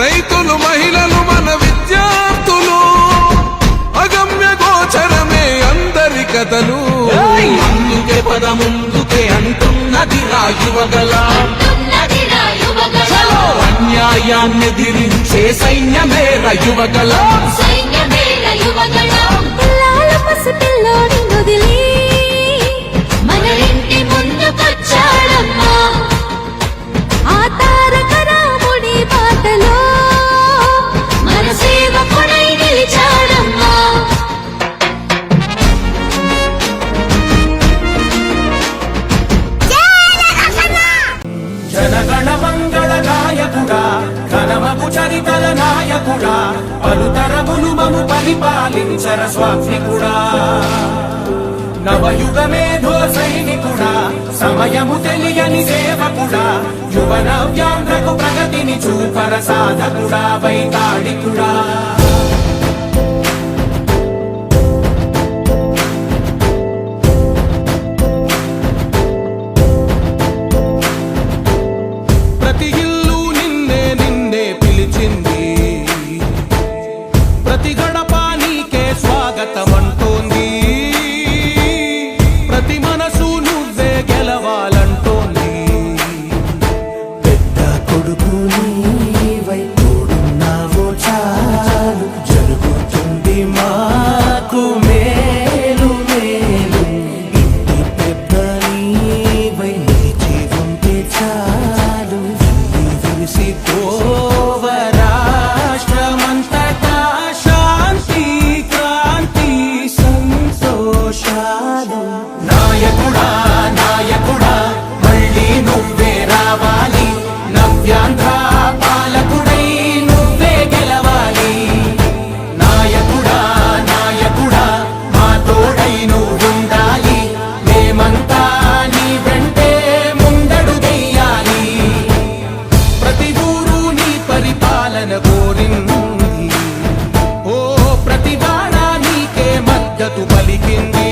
రైతులు మహిళలు మన విద్యార్థులు. అగమ్య గోచరమే అందరి కథలు. అందుకే పద ముందుకే అంటున్నది రా యువగల. ఉన్నదిరా యువగల అన్యాయాన్ని దిరించే సైన్యమే రా యువగల. సైన్యమేర యువగల. పిల్లాల పసిపిల్లోని వదిలి మన నాయకుడా పలుతరములు మము పరిపాలించర స్వామికుడా నవయుగ మేధో సైనికుడా. సమయము తెలియని సేవకుడా. యువన వ్యాంధ్రకు ప్రగతిని చూపర సాధకుడా వైతాళికుడా. కొడుకు నీవై తోడున్నావో చాలు. జరుగుతుంది మాకు మేలు మేలు. ఇంటి పెద్ద నీవై నిలిచి ఉంటే చాలు. వెళ్ళి ఓ ప్రతి వాడ నీకే మద్దతు పలికింది.